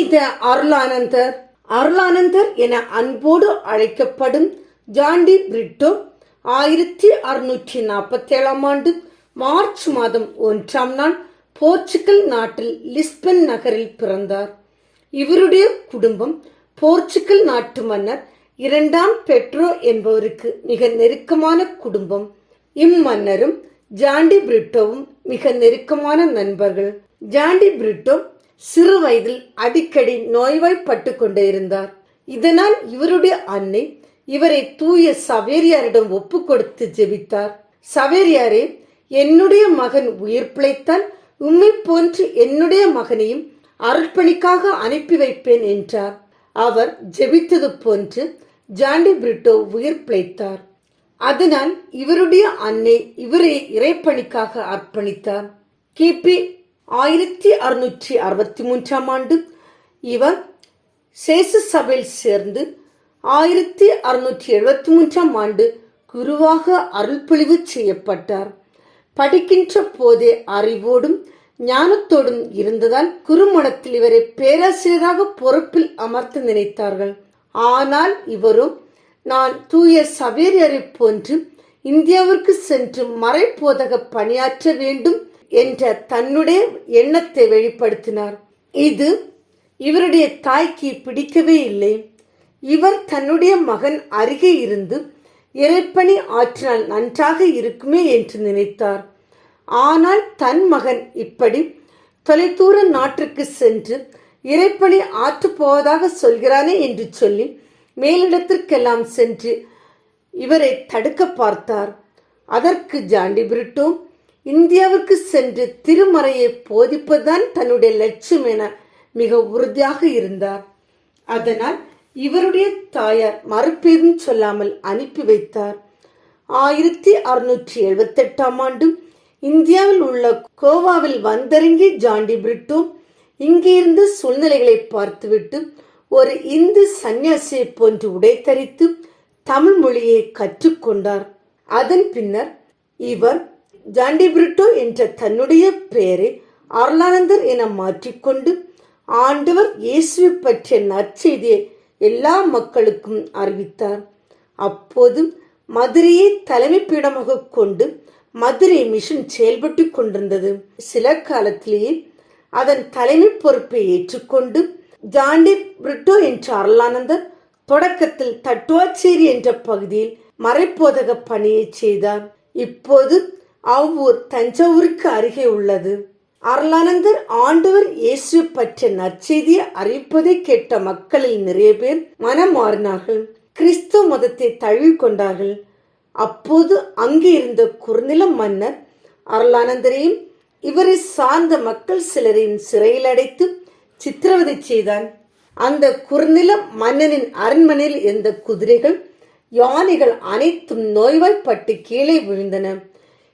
புனித அருளானந்தர். அருளானந்தர் என அன்போடு அழைக்கப்படும் ஜாண்டி பிரிட்டோ ஆயிரத்தி அறுநூற்றி நாற்பத்தி ஏழாம் ஆண்டு மார்ச் மாதம் ஒன்றாம் நாள் போர்ச்சுகல் நாட்டில் லிஸ்பன் நகரில் பிறந்தார். இவருடைய குடும்பம் போர்ச்சுகல் நாட்டு மன்னர் இரண்டாம் பெட்ரோ என்பவருக்கு மிக நெருக்கமான குடும்பம். இம்மன்னரும் ஜாண்டி பிரிட்டோவும் மிக நெருக்கமான நண்பர்கள். ஜாண்டி பிரிட்டோ சிறு வயதில் அடிக்கடி நோய்வாய்ப்பட்டு கொண்டே இருந்தார் இதனால் இவருடைய அன்னை இவரை தூய சவேரியாரிடம் ஒப்பு கொடுத்து ஜெபித்தார். சவேரியாரே என்னுடைய மகன் உயிர் பிழைத்தால் உம்மை போன்று என்னுடைய மகனையும் அர்ப்பணிக்காக அனுப்பி வைப்பேன் என்றார். அவர் ஜெபித்தது போன்று ஜாண்டி பிரிட்டோ உயிர் பிழைத்தார். அதனால் இவருடைய அன்னை இவரை இறைப்பணிக்காக அர்ப்பணித்தார். கிபி ஆயிரத்தி அறுநூற்றி அறுபத்தி மூன்றாம் ஆண்டு இவர் சேச சபையில் சேர்ந்து ஆயிரத்தி அறுநூற்றி எழுபத்தி மூன்றாம் ஆண்டு குருவாக அருள்பொழிவு செய்யப்பட்டார் படிக்கின்ற போதே அறிவோடும் ஞானத்தோடும் இருந்ததால் குருமணத்தில் இவரை பேராசிரியராக பொறுப்பில் அமர்த்த நினைத்தார்கள் ஆனால் இவரும் நான் தூய சவேரியரை போன்று இந்தியாவிற்கு சென்று மறைப்போதக பணியாற்ற வேண்டும் என்ற தன்னுடைய எண்ணத்தை வெளிப்படுத்தினார். இது இவருடைய தாய்க்கு பிடிக்கவே இல்லை. இவர் தன்னுடைய மகன் அருகே இருந்து இறைப்பணி ஆற்றினால் நன்றாக இருக்குமே என்று நினைத்தார். ஆனால் தன் மகன் இப்படி தொலைதூர நாட்டிற்கு சென்று இறைப்பணி ஆற்றப் போவதாக சொல்கிறானே என்று சொல்லி மேலிடத்திற்கெல்லாம் சென்று இவரை தடுக்க பார்த்தார். அதற்கு ஜாண்டி பிரிட்டோ இந்தியாவுக்கு சென்று திருமறையை போதிப்பதுதான் தன்னுடைய லட்சியம் என மிக உறுதியாக இருந்தார். அதனால் இவருடைய தாயார் மறுப்பேதும் சொல்லாமல் அனுப்பி வைத்தார். ஆயிரத்தி அறுநூற்றி எழுபத்தெட்டாம் ஆண்டு இந்தியாவில் உள்ள கோவாவில் வந்திறங்கி ஜாண்டி பிரிட்டோ இங்கிருந்து சூழ்நிலைகளை பார்த்துவிட்டு ஒரு இந்து சந்நியாசியை போன்று உடை தரித்து தமிழ் மொழியை கற்றுக்கொண்டார். அதன் பின்னர் இவர் ஜாண்டி பிரிட்டோ என்ற தன்னுடைய பெயரை அருளானந்தர் என மாற்றிக்கொண்டு ஆண்டவர் இயேசுவை பற்றிய நற்செய்தியை எல்லா மக்களுக்கும் அறிவித்தார். அப்போது மதுரையை தலைமை பீடமாக கொண்டு மதுரை மிஷன் செயல்பட்டு கொண்டிருந்தது. சில காலத்திலேயே அதன் தலைமை பொறுப்பை ஏற்றுக்கொண்டு ஜாண்டி பிரிட்டோ என்ற அருளானந்தர் தொடக்கத்தில் தட்டுவாச்சேரி என்ற பகுதியில் மறைப்போதக பணியை செய்தார். இப்போது அவ்வூர் தஞ்சாவூருக்கு அருகே உள்ளது. அருளானந்தர் ஆண்டவர் இயேசு பற்றிய நற்செய்தியை அறிவிப்பதை கேட்ட மக்களில் நிறைய பேர் மனம் மாறினார்கள். கிறிஸ்துவ மதத்தை தழுவி கொண்டார்கள். அப்போது அங்கே இருந்த குறுநில மன்னர் அருளானந்தரையும் இவரை சார்ந்த மக்கள் சிலரையும் சிறையில் அடைத்து சித்திரவதை செய்தான் அந்த குறுநில மன்னனின் அரண்மனையில் இருந்த குதிரைகள் யானைகள் அனைத்தும் நோய்வாய்ப்பட்டு கீழே விழுந்தன.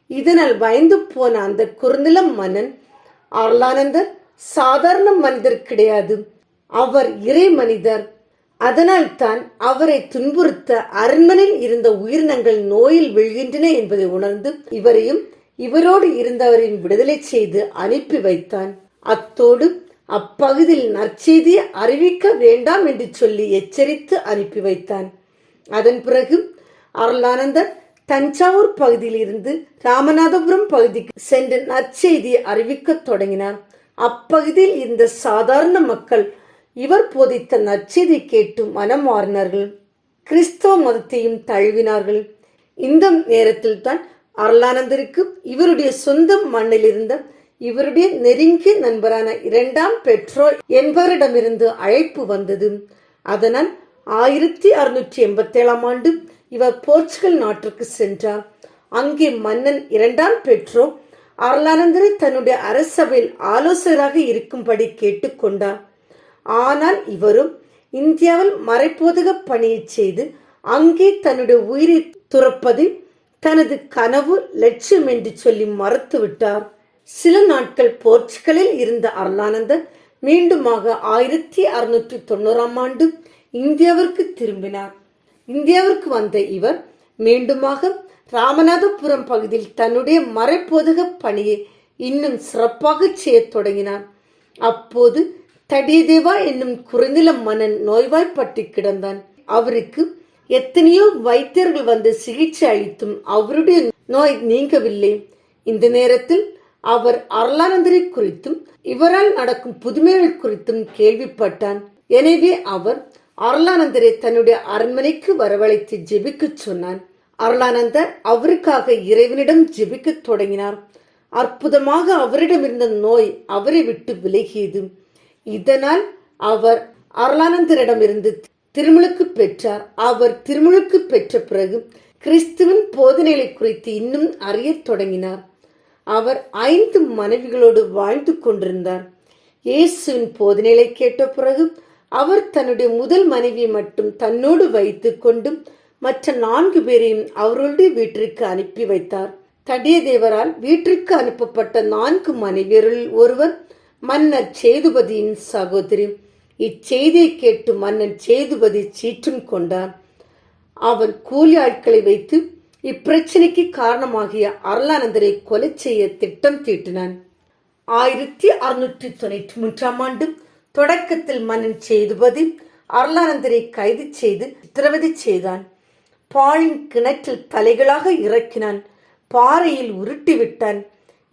இதனால் பயந்து போன அந்த குறுநிலம் மன்னன் அருளானந்தர் சாதாரண மனிதர் கிடையாது. அவர் இறை மனிதர். அதனால் தான் அவரை துன்புறுத்த அரண்மனையில் இருந்த உயிரினங்கள் நோயில் விழுகின்றன என்பதை உணர்ந்து இவரையும் இவரோடு இருந்தவரின் விடுதலை செய்து அனுப்பி வைத்தான். அத்தோடு அப்பகுதியில் நற்செய்தியை அறிவிக்க வேண்டாம் என்று சொல்லி எச்சரித்து அனுப்பி வைத்தான். அதன் பிறகு அருளானந்தர் தஞ்சாவூர் பகுதியில் இருந்து ராமநாதபுரம் பகுதிக்கு சென்று நற்செய்தியை அறிவிக்கத் தொடங்கினார். அப்பகுதியில் இருந்த சாதாரண மக்கள் இவர் போதித்த நற்செய்தி கேட்டு மனம் மாறினார்கள். கிறிஸ்தவ மதத்தையும் தழுவினார்கள். இந்த நேரத்தில் தான் அருளானந்தருக்கு இவருடைய சொந்த மண்ணில் இருந்த இவருடைய நெருங்கிய நண்பரான இரண்டாம் பெட்ரோ என்பவரிடமிருந்து அழைப்பு வந்தது. அதனால் ஆயிரத்தி அறுநூற்றி எண்பத்தி ஏழாம் ஆண்டு இவர் போர்ச்சுகல் நாட்டிற்கு சென்றார். அங்கே மன்னன் இரண்டாம் பெற்றோ அருளானந்தரை தன்னுடைய அரசவையில் ஆலோசகராக இருக்கும்படி கேட்டுக்கொண்டார் ஆனால் இவரும் இந்தியாவில் மறைப்போதக பணியை செய்து அங்கே தன்னுடைய உயிரை துறப்பது தனது கனவு லட்சியம் என்று சொல்லி மறுத்துவிட்டார் சில நாட்கள் போர்ச்சுகலில் இருந்த அருளானந்தர் மீண்டுமாக ஆயிரத்தி அறுநூற்றி தொண்ணூறாம் ஆண்டு இந்தியாவிற்கு திரும்பினார். இந்தியாவிற்கு வந்த இவர் மீண்டுமாக ராமநாதபுரம் பகுதியில் தன்னுடைய மறைப்போதக பணியை இன்னும் சிறப்பாக செய்யத் தொடங்கினார். அப்போது தடியதேவா என்னும் குறைநில மன்னன் நோய்வாய்ப்பட்டு கிடந்தான். அவருக்கு எத்தனையோ வைத்தியர்கள் வந்து சிகிச்சை அளித்தும் அவருடைய நோய் நீங்கவில்லை. இந்த நேரத்தில் அவர் அருளானந்தரை குறித்தும் இவரால் நடக்கும் புதுமைகள் குறித்தும் கேள்விப்பட்டான். எனவே அவர் அருளானந்தரை தன்னுடைய அரண்மனைக்கு வரவழைத்து ஜெபிக்கச் சொன்னான். அருளானந்தர் அவருக்காக இறைவனிடம் ஜெபிக்கத் தொடங்கினார். அற்புதமாக அவரிடம் இருந்த நோய் அவரை விட்டு விலகியது. இதனால் அவர் அருளானந்தரிடமிருந்து திருமுழுக்கு பெற்றார். அவர் திருமுழுக்கு பெற்ற பிறகு கிறிஸ்துவின் போதனைகளை குறித்து இன்னும் அறியத் தொடங்கினார். அவர் ஐந்து மனைவிகளோடு வாழ்ந்து கொண்டிருந்தார். இயேசுவின் போதனைகளை கேட்ட பிறகு அவர் தன்னுடைய முதல் மனைவியை மட்டும் தன்னோடு வைத்து கொண்டு மற்ற நான்கு பேரையும் அவருடைய வீட்டிற்கு அனுப்பி வைத்தார். தடியதேவரால் வீட்டிற்கு அனுப்பப்பட்ட நான்கு மனைவியரில் ஒருவர் மன்னர் சேதுபதியின் சகோதரி. இச்செய்தியை கேட்டு மன்னன் சேதுபதி சீற்றம் கொண்டார். அவன் கூலி ஆட்களை வைத்து இப்பிரச்சனைக்கு காரணமாகிய அருளானந்தரை கொலை செய்ய திட்டம் தீட்டினான். ஆயிரத்தி அறுநூற்றி தொண்ணூற்றி மூன்றாம் ஆண்டு தொடக்கத்தில் மன்னன் சேதுபதி அருளானந்தரை கைது செய்து சித்திரவதை செய்தான். பாழின் கிணற்றில் தலைகளாக இறக்கினான். பாறையில் உருட்டி விட்டான்.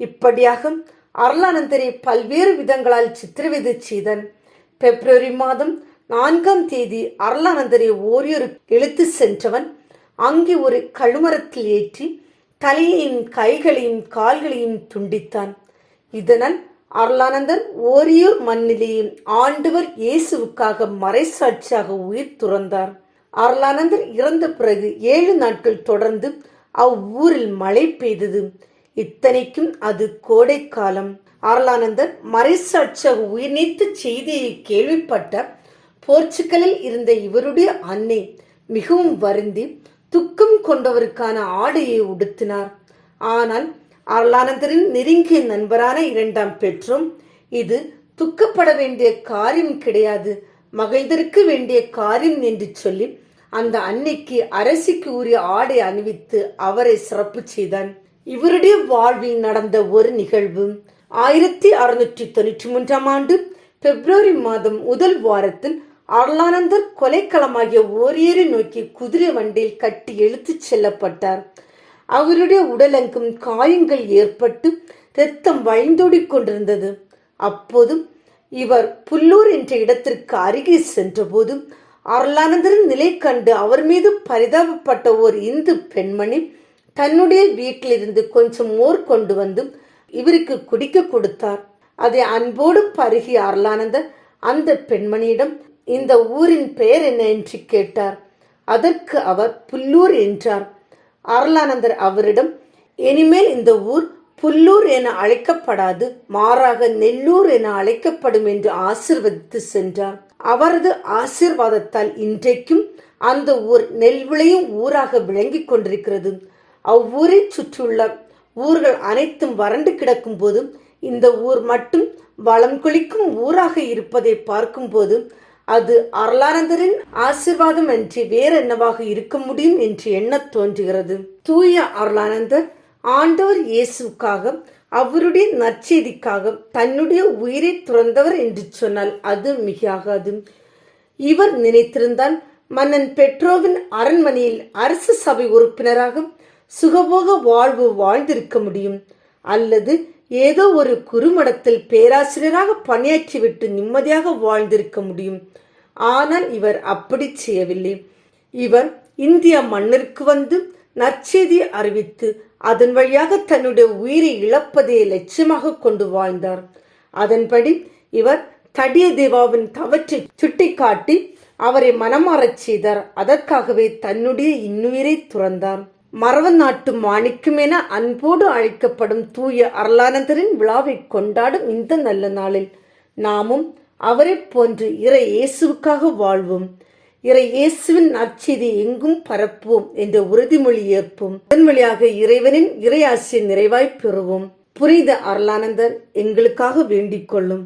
இப்படியாக அருளானந்தரை பல்வேறு விதங்களால் சித்திரவதை செய்தான். பிப்ரவரி மாதம் நான்காம் தேதி அருளானந்தரை ஓரியோரு இழுத்து சென்றவன் அங்கே ஒரு கழுமரத்தில் ஏற்றி தலையையும் கைகளையும் கால்களையும் துண்டித்தான். இதனால் அருளானந்தர் ஓரியூர் மண்ணிலேயே ஆண்டவர் இயேசுவுக்காக மறைசாட்சியாக உயிர் துறந்தார். அருளானந்தர் இறந்த பிறகு ஏழு நாட்கள் தொடர்ந்து அவ்வூரில் மழை பெய்தது. இத்தனைக்கும் அது கோடைக்காலம். அருளானந்தர் மறைசாட்சியாக உயிர் நீத்த செய்தியை கேள்விப்பட்ட போர்ச்சுகலில் இருந்த இவருடைய அன்னை மிகவும் வருந்தி துக்கம் கொண்டவருக்கான ஆடையை உடுத்தினார். ஆனால் அருளானந்தரின் நெருங்கிய நண்பரான இரண்டாம் பெற்றும் இது துக்கப்பட வேண்டிய காரியம் கிடையாது. மகிழ்ந்திருக்க வேண்டிய காரியம் என்று சொல்லி அந்த அன்னைக்கு அரசிக்கு உரிய ஆடை அணிவித்து அவரை சிறப்பு செய்தான். இவருடைய வாழ்வில் நடந்த ஒரு நிகழ்வு. ஆயிரத்தி அறுநூற்றி தொண்ணூற்றி மூன்றாம் ஆண்டு பிப்ரவரி மாதம் முதல் வாரத்தில் அருளானந்தர் கொலைக்களமாகிய ஓரியரை நோக்கி குதிரை வண்டியில் கட்டி இழுத்துச் செல்லப்பட்டார். அவருடைய உடலெங்கும் காயங்கள் ஏற்பட்டு இரத்தம் வழிந்தோடிக் கொண்டிருந்தது. அப்போதும் இவர் புல்லூர் என்ற இடத்திற்கு அருகே சென்றபோதும் அருளானந்தரின் நிலை கண்டு அவர் மீது பரிதாபப்பட்ட ஓர் இந்து பெண்மணி தன்னுடைய வீட்டிலிருந்து கொஞ்சம் மோர் கொண்டு வந்து இவருக்கு குடிக்க கொடுத்தார். அதை அன்போடு பருகிய அருளானந்தர் அந்த பெண்மணியிடம் இந்த ஊரின் பெயர் என்ன? என்று கேட்டார். அதற்கு அவர் புல்லூர் என்றார். அருளானந்தர் அவரிடம் இனிமேல் இந்த ஊர் புல்லூர் என அழைக்கப்படாது மாறாக நெல்லூர் என அழைக்கப்படும் என்று ஆசிர்வதித்து சென்றார். அவரது ஆசிர்வாதத்தால் இன்றைக்கும் அந்த ஊர் நெல் விளையும் ஊராக விளங்கிக் கொண்டிருக்கிறது. அவ்வூரை சுற்றியுள்ள ஊர்கள் அனைத்தும் வறண்டு கிடக்கும் போது இந்த ஊர் மட்டும் வளம் கொளிக்கும் ஊராக இருப்பதை பார்க்கும்போது அது அருளானந்தரின் ஆசிர்வாதம் அன்றி வேற என்னவாக இருக்க முடியும் என்று எண்ணத் தோன்றுகிறது. தூய அருளானந்தர் ஆண்டவர் இயேசுக்காக அவருடைய நற்செய்திக்காக தன்னுடைய உயிரை துறந்தவர் என்று சொன்னால் அது மிகாகாது இவர் நினைத்திருந்தால் மன்னன் பெட்ரோவின் அரண்மனையில் அரசு சபை உறுப்பினராக சுகபோக வாழ்வு வாழ்ந்திருக்க முடியும். அல்லது ஏதோ ஒரு குறுமடத்தில் பேராசிரியராக பணியாற்றிவிட்டு நிம்மதியாக வாழ்ந்திருக்க முடியும். ஆனால் இவர் அப்படி செய்யவில்லை. இவர் இந்திய மன்னருக்கு வந்து நற்செய்தியை அறிவித்து அதன் வழியாக தன்னுடைய உயிரை இழப்பதை லட்சியமாக கொண்டு வாழ்ந்தார். அதன்படி இவர் தடிய தேவாவின் தவற்றை சுட்டிக்காட்டி அவரை மனமாறச் செய்தார். அதற்காகவே தன்னுடைய இன்னுயிரை துறந்தார். மரவ நாட்டு மாணிக்கம் என அன்போடு அழைக்கப்படும் தூய அருளானந்தரின் விழாவை கொண்டாடும் இந்த நல்ல நாளில் நாமும் அவரைப் போன்று இறை இயேசுவுக்காக வாழ்வோம். இறை இயேசுவின் நற்செய்தி எங்கும் பரப்புவோம் என்ற உறுதிமொழி ஏற்போம். அதன் வழியாக இறைவனின் இறையாசியை நிறைவாய் பெறுவோம். புரித அருளானந்தர் எங்களுக்காக வேண்டிக் கொள்ளும்.